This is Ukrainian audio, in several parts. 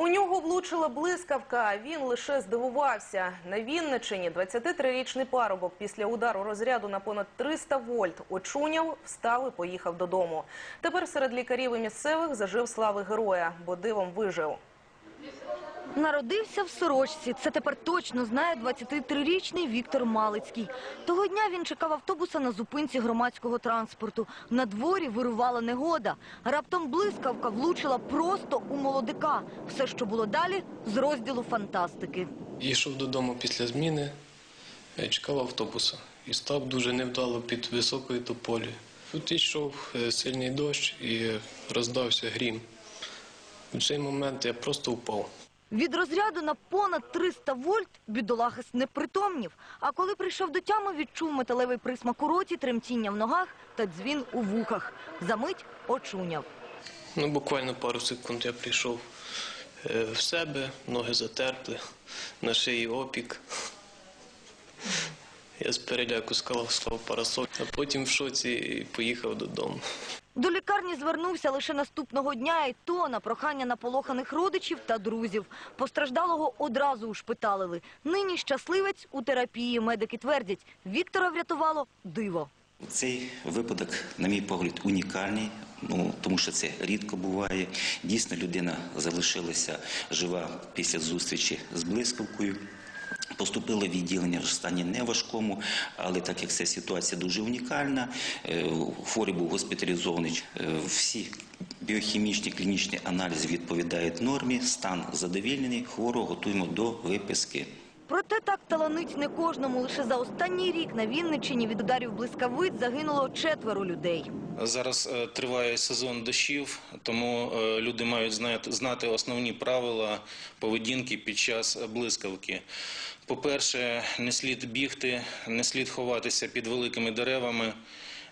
У нього влучила блискавка, він лише здивувався. На Вінничині 23-річний парубок після удару розряду на понад 300 вольт очуняв, встав і поїхав додому. Тепер серед лікарів і місцевих зажив слави героя, бо дивом вижив. Народився в сорочці. Це тепер точно знає 23-річний Віктор Малицький. Того дня він чекав автобуса на зупинці громадського транспорту. На дворі вирувала негода. Раптом блискавка влучила просто у молодика. Все, що було далі, з розділу фантастики. Йшов додому після зміни, е, чекав автобуса і став дуже невдало під високою тополею. Тут йшов е, сильний дощ і роздався грім. В цей момент я просто впав. Від розряду на понад 300 вольт бідолахас не притомнів. А коли прийшов до тями, відчув металевий присмак у роті, тремтіння в ногах та дзвін у вухах. Замить очуняв. Ну, буквально пару секунд я прийшов е, в себе, ноги затерпли, на шиї опік. Я з переляку склав парасоль, а потім в шоці поїхав додому. До лікарні звернувся лише наступного дня, і то на прохання наполоханих родичів та друзів. Постраждалого одразу ушпиталили. Нині щасливець у терапії. Медики твердять, Віктора врятувало диво. Цей випадок, на мій погляд, унікальний, ну тому що це рідко буває. Дійсно, людина залишилася жива після зустрічі з блискавкою. Поступила в відділення в стані неважкому, але так як ця ситуація дуже унікальна, е, хворий був госпіталізований. е, Всі біохімічні клінічні аналізи відповідають нормі, стан задовільнений, хворого готуємо до виписки. Проте так таланить не кожному. Лише за останній рік на Вінниччині від ударів блискавиць загинуло четверо людей. Зараз е, триває сезон дощів, тому е, люди мають знати, знати основні правила поведінки під час блискавки. По-перше, не слід бігти, не слід ховатися під великими деревами.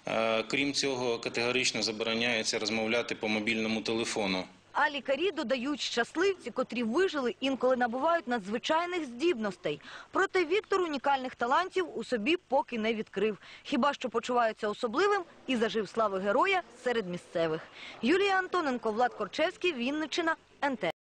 Е, Крім цього, категорично забороняється розмовляти по мобільному телефону. А лікарі додають, щасливці, котрі вижили, інколи набувають надзвичайних здібностей. Проте Віктор унікальних талантів у собі поки не відкрив. Хіба що почувається особливим і зажив слави героя серед місцевих. Юлія Антоненко, Влад Корчевський, Вінничина, НТ.